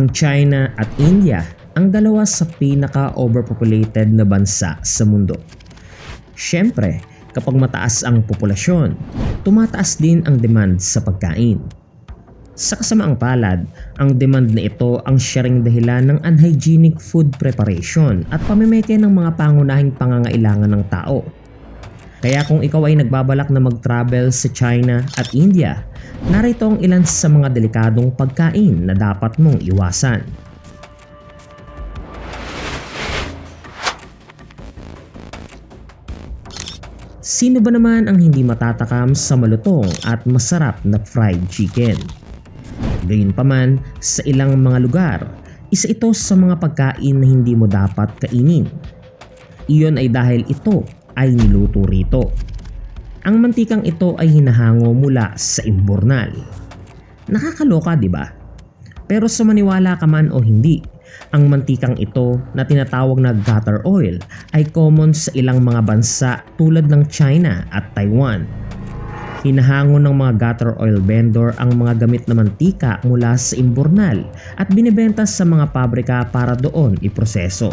Ang China at India ang dalawa sa pinaka-overpopulated na bansa sa mundo. Siyempre, kapag mataas ang populasyon, tumataas din ang demand sa pagkain. Sa kasamaang palad, ang demand na ito ang siya ring dahilan ng unhygienic food preparation at pamimeke ng mga pangunahing pangangailangan ng tao. Kaya kung ikaw ay nagbabalak na mag-travel sa China at India, narito ang ilan sa mga delikadong pagkain na dapat mong iwasan. Sino ba naman ang hindi matatakam sa malutong at masarap na fried chicken? Gayunpaman, sa ilang mga lugar, isa ito sa mga pagkain na hindi mo dapat kainin. Iyon ay dahil ito ay niluto rito. Ang mantikang ito ay hinahango mula sa imbornal. Nakakaloka, di ba? Pero sa maniwala ka man o hindi, ang mantikang ito na tinatawag na gutter oil ay common sa ilang mga bansa tulad ng China at Taiwan. Hinahango ng mga gutter oil vendor ang mga gamit na mantika mula sa imbornal at binibenta sa mga pabrika para doon iproseso.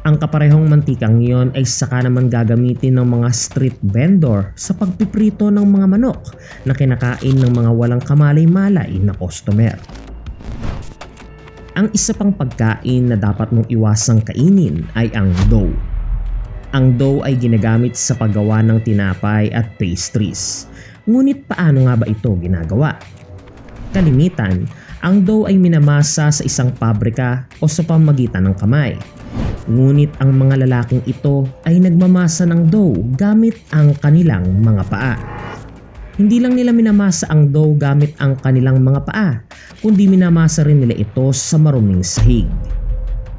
Ang kaparehong mantikang iyon ay saka naman gagamitin ng mga street vendor sa pagpiprito ng mga manok na kinakain ng mga walang kamalay-malay na customer. Ang isa pang pagkain na dapat mong iwasang kainin ay ang dough. Ang dough ay ginagamit sa paggawa ng tinapay at pastries. Ngunit paano nga ba ito ginagawa? Kalimitan, ang dough ay minamasa sa isang pabrika o sa pamagitan ng kamay. Ngunit ang mga lalaking ito ay nagmamasa ng dough gamit ang kanilang mga paa. Hindi lang nila minamasa ang dough gamit ang kanilang mga paa, kundi minamasa rin nila ito sa maruming sahig.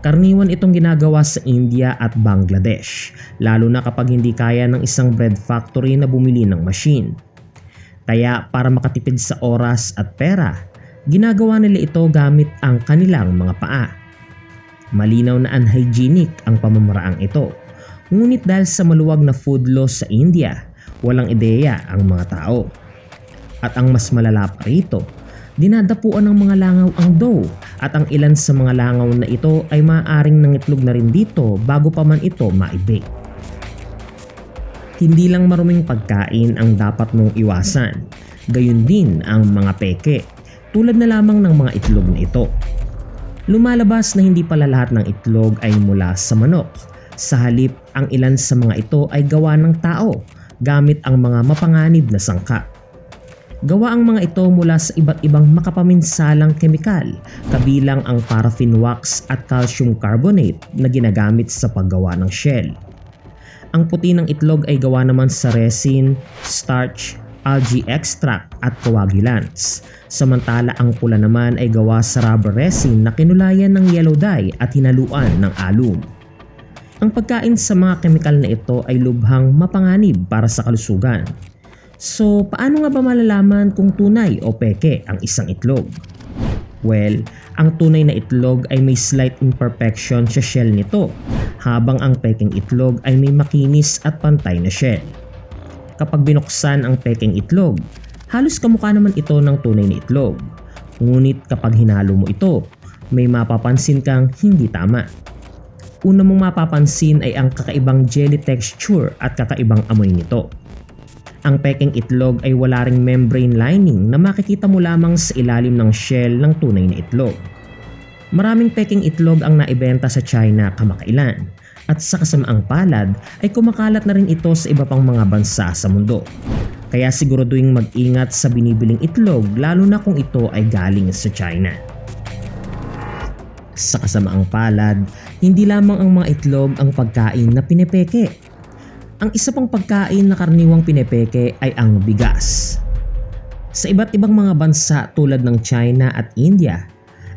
Karniwan itong ginagawa sa India at Bangladesh, lalo na kapag hindi kaya ng isang bread factory na bumili ng machine. Kaya para makatipid sa oras at pera, ginagawa nila ito gamit ang kanilang mga paa. Malinaw na unhygienic ang pamamaraang ito. Ngunit dahil sa maluwag na food law sa India, walang ideya ang mga tao. At ang mas malala pa rito, dinadapuan ng mga langaw ang dough at ang ilan sa mga langaw na ito ay maaaring nangitlog na rin dito bago pa man ito maibake. Hindi lang maruming pagkain ang dapat mong iwasan, gayon din ang mga peke, tulad na lamang ng mga itlog na ito. Lumalabas na hindi pala lahat ng itlog ay mula sa manok. Sa halip, ang ilan sa mga ito ay gawa ng tao gamit ang mga mapanganib na sangka. Gawa ang mga ito mula sa iba't ibang makapaminsalang kemikal, kabilang ang paraffin wax at calcium carbonate na ginagamit sa paggawa ng shell. Ang puti ng itlog ay gawa naman sa resin, starch, algae extract at coagulants. Samantala ang pula naman ay gawa sa rubber resin na kinulayan ng yellow dye at hinaluan ng alum. Ang pagkain sa mga kemikal na ito ay lubhang mapanganib para sa kalusugan. So, paano nga ba malalaman kung tunay o peke ang isang itlog? Well, ang tunay na itlog ay may slight imperfection sa shell nito, habang ang peking itlog ay may makinis at pantay na shell. Kapag binuksan ang peking itlog, halos kamukha naman ito ng tunay na itlog. Ngunit kapag hinalo mo ito, may mapapansin kang hindi tama. Una mong mapapansin ay ang kakaibang jelly texture at kakaibang amoy nito. Ang peking itlog ay wala ring membrane lining na makikita mo lamang sa ilalim ng shell ng tunay na itlog. Maraming peking itlog ang naibenta sa China kamakailan at sa kasamaang palad ay kumakalat na rin ito sa iba pang mga bansa sa mundo. Kaya siguraduhin mag-ingat sa binibiling itlog lalo na kung ito ay galing sa China. Sa kasamaang palad, hindi lamang ang mga itlog ang pagkain na pinepeke. Ang isa pang pagkain na karaniwang pinepeke ay ang bigas. Sa iba't ibang mga bansa tulad ng China at India,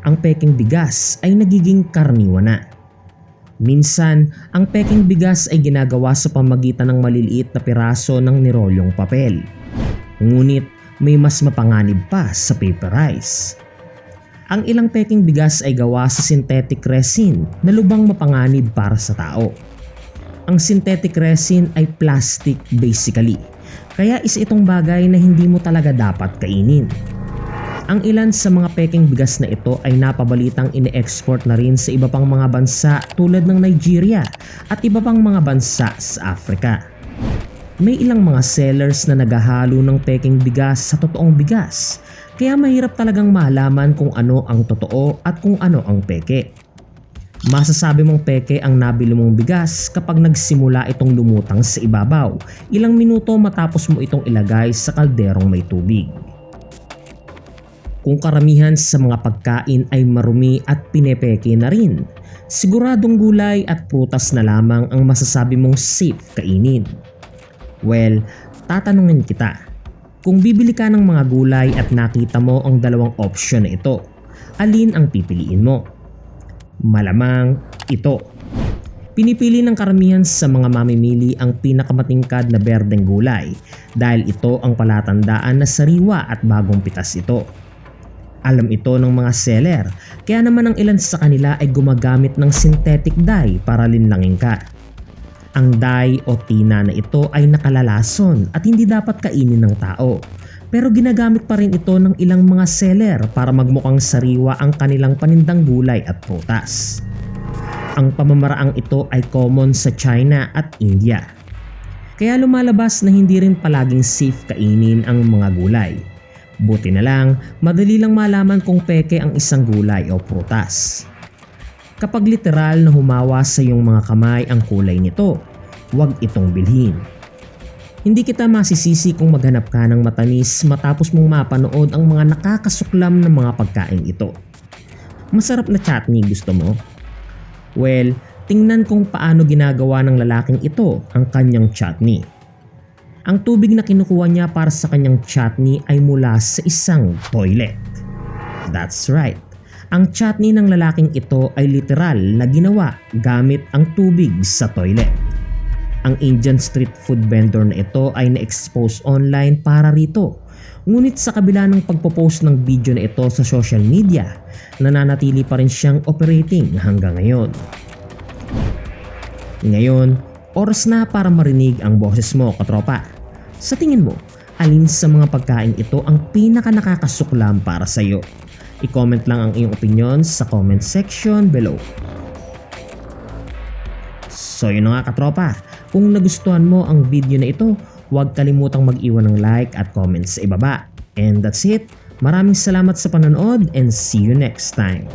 ang peking bigas ay nagiging karniwa na. Minsan, ang peking bigas ay ginagawa sa pamagitan ng maliliit na piraso ng nirolyong papel. Ngunit may mas mapanganib pa sa paper rice. Ang ilang peking bigas ay gawa sa synthetic resin na lubang mapanganib para sa tao. Ang synthetic resin ay plastic basically, kaya isa itong bagay na hindi mo talaga dapat kainin. Ang ilan sa mga peking bigas na ito ay napabalitang ine-export na rin sa iba pang mga bansa tulad ng Nigeria at iba pang mga bansa sa Africa. May ilang mga sellers na naghahalo ng peking bigas sa totoong bigas, kaya mahirap talagang malaman kung ano ang totoo at kung ano ang peke. Masasabi mong peke ang nabili mong bigas kapag nagsimula itong lumutang sa ibabaw, ilang minuto matapos mo itong ilagay sa kalderong may tubig. Kung karamihan sa mga pagkain ay marumi at pinepeke na rin, siguradong gulay at prutas na lamang ang masasabi mong safe kainin. Well, tatanungin kita. Kung bibili ka ng mga gulay at nakita mo ang dalawang option na ito, alin ang pipiliin mo? Malamang ito. Pinipili ng karamihan sa mga mamimili ang pinakamatingkad na berdeng gulay dahil ito ang palatandaan na sariwa at bagong pitas ito. Alam ito ng mga seller, kaya naman ang ilan sa kanila ay gumagamit ng synthetic dye para linlangin ka. Ang dye o tina na ito ay nakalalason at hindi dapat kainin ng tao. Pero ginagamit pa rin ito ng ilang mga seller para magmukhang sariwa ang kanilang panindang gulay at prutas. Ang pamamaraang ito ay common sa China at India. Kaya lumalabas na hindi rin palaging safe kainin ang mga gulay. Buti na lang, madali lang malaman kung peke ang isang gulay o prutas. Kapag literal na humawa sa iyong mga kamay ang kulay nito, huwag itong bilhin. Hindi kita masisisi kung maghanap ka ng matamis matapos mong mapanood ang mga nakakasuklam ng mga pagkain ito. Masarap na chutney gusto mo? Well, tingnan kung paano ginagawa ng lalaking ito ang kanyang chutney. Ang tubig na kinukuha niya para sa kanyang chutney ay mula sa isang toilet. That's right. Ang chutney ng lalaking ito ay literal na ginawa gamit ang tubig sa toilet. Ang Indian street food vendor na ito ay na-expose online para rito. Ngunit sa kabila ng pagpo-post ng video na ito sa social media, nananatili pa rin siyang operating hanggang ngayon. Ngayon, oras na para marinig ang boses mo, katropa. Sa tingin mo, alin sa mga pagkain ito ang pinaka nakakasuklam para sa iyo? I-comment lang ang iyong opinion sa comment section below. So yun na nga katropa, kung nagustuhan mo ang video na ito, huwag kalimutang mag-iwan ng like at comments sa ibaba. And that's it. Maraming salamat sa panonood and see you next time.